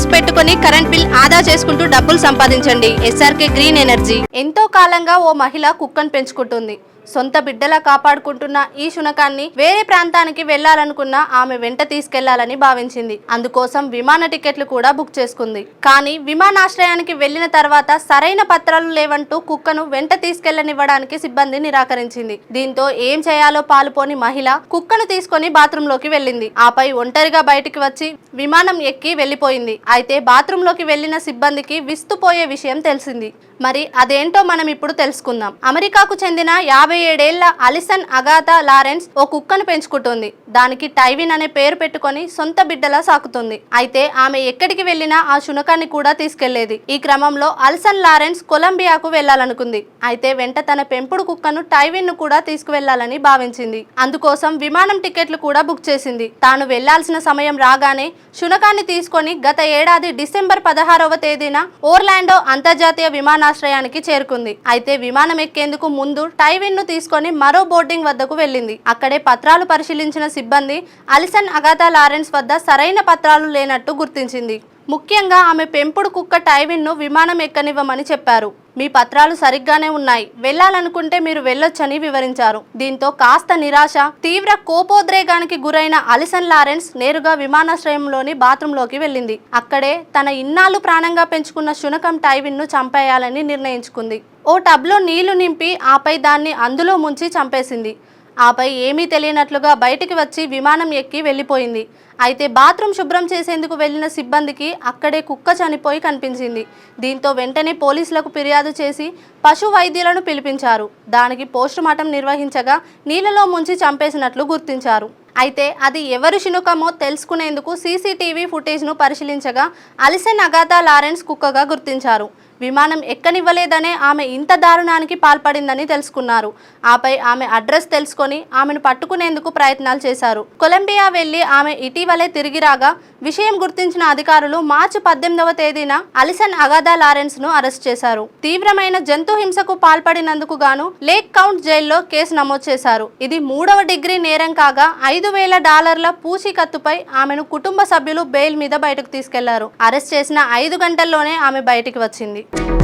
Panels పెట్టుకుని current bill ఆదా చేసుకుంటూ డబ్బులు సంపాదించండి. SRK green energy. ఎంతో కాలంగా ఓ మహిళ కుక్కను పెంచుకుంటుంది. సొంత బిడ్డలా కాపాడుకుంటున్న ఈ శునకాన్ని వేరే ప్రాంతానికి వెళ్ళాలనుకున్న ఆమె వెంట తీసుకెళ్ళాలని భావించింది. అందుకోసం విమాన టికెట్లు కూడా బుక్ చేసుకుంది. కానీ విమానాశ్రయానికి వెళ్ళిన తర్వాత సరైన పత్రాలు లేవంటూ కుక్కను వెంట తీసుకెళ్ళనివ్వడానికి సిబ్బంది నిరాకరించింది. దీంతో ఏం చేయాలో పాలుపోని మహిళ కుక్కను తీసుకొని బాత్రూమ్లోకి వెళ్ళింది. ఆపై ఒంటరిగా బయటికి వచ్చి విమానం ఎక్కి వెళ్ళిపోయింది అయితే బాత్రూమ్లోకి వెళ్ళిన సిబ్బందికి విస్తుపోయే విషయం తెలిసింది. మరి అదేంటో మనం ఇప్పుడు తెలుసుకుందాం. అమెరికాకు చెందిన యాభై ఏడేళ్ళ అలిసన్ అగాథా లారెన్స్ ఓ కుక్కను పెంచుకుంటుంది. దానికి టైవిన్ అనే పేరు పెట్టుకొని సొంత బిడ్డలా సాకుతుంది. అయితే ఆమె ఎక్కడికి వెళ్ళినా ఆ శునకాన్ని కూడా తీసుకెళ్ళేది. ఈ క్రమంలో అల్సన్ లారెన్స్ కొలంబియాకు వెళ్ళాలనుకుంది అయితే వెంట తన పెంపుడు కుక్కను టైవిన్ను కూడా తీసుకువెళ్ళాలని భావించింది. అందుకోసం విమానం టికెట్లు కూడా బుక్ చేసింది. తాను వెళ్ళాల్సిన సమయం రాగానే శునకాన్ని తీసుకొని గత ఏడాది డిసెంబర్ పదహారవ తేదీన ఓర్లాండో అంతర్జాతీయ విమానాశ్రయానికి చేరుకుంది. అయితే విమానం ఎక్కేందుకు ముందు టైవిన్ ను తీసుకొని మరో బోర్డింగ్ వద్దకు వెళ్ళింది. అక్కడే పత్రాలు పరిశీలించిన సిబ్బంది అలిసన్ అగాథా లారెన్స్ వద్ద సరైన పత్రాలు లేనట్టు గుర్తించింది. ముఖ్యంగా ఆమె పెంపుడు కుక్క టైవిన్ను విమానం ఎక్కనివ్వమని చెప్పారు. మీ పత్రాలు సరిగ్గానే ఉన్నాయి. వెళ్ళాలనుకుంటే మీరు వెళ్ళొచ్చని వివరించారు. దీంతో కాస్త నిరాశ తీవ్ర కోపోద్రేగానికి గురైన అలిసన్ లారెన్స్ నేరుగా విమానాశ్రయంలోని బాత్రూంలోకి వెళ్ళింది. అక్కడే తన ఇన్నాళ్ళు ప్రాణంగా పెంచుకున్న శునకం టైవిన్ను చంపేయాలని నిర్ణయించుకుంది. ఓ టబ్లో నీళ్ళు నింపి ఆపై దాన్ని అందులో ముంచి చంపేసింది. ఆపై ఏమీ తెలియనట్లుగా బయటికి వచ్చి విమానం ఎక్కి వెళ్ళిపోయింది. అయితే బాత్రూమ్ శుభ్రం చేసేందుకు వెళ్ళిన సిబ్బందికి అక్కడే కుక్క చనిపోయి కనిపించింది. దీంతో వెంటనే పోలీసులకు ఫిర్యాదు చేసి పశు వైద్యులను పిలిపించారు. దానికి పోస్టుమార్టం నిర్వహించగా నీళ్ళలో ముంచి చంపేసినట్లు గుర్తించారు. అయితే అది ఎవరు శినుకమో తెలుసుకునేందుకు సీసీటీవీ ఫుటేజ్ను పరిశీలించగా అలిసెన్ అగాథా లారెన్స్ కుక్కగా గుర్తించారు. విమానం ఎక్కనివ్వలేదనే ఆమె ఇంత దారుణానికి పాల్పడిందని తెలుసుకున్నారు. ఆపై ఆమె అడ్రస్ తెలుసుకొని ఆమెను పట్టుకునేందుకు ప్రయత్నాలు చేశారు. కొలంబియా వెళ్ళి ఆమె ఇటీవలే తిరిగి రాగా విషయం గుర్తించిన అధికారులు మార్చి పద్దెనిమిదవ తేదీన అలిసన్ అగాదా లారెన్స్ను అరెస్ట్ చేశారు. తీవ్రమైన జంతు హింసకు పాల్పడినందుకు గాను లేక్ కౌంట్ జైల్లో కేసు నమోదు చేశారు. ఇది మూడవ డిగ్రీ నేరం కాగా ఐదు వేల డాలర్ల పూచీకత్తుపై ఆమెను కుటుంబ సభ్యులు బెయిల్ మీద బయటకు తీసుకెళ్ళారు. అరెస్ట్ చేసిన ఐదు గంటల్లోనే ఆమె బయటికి వచ్చింది. Thank you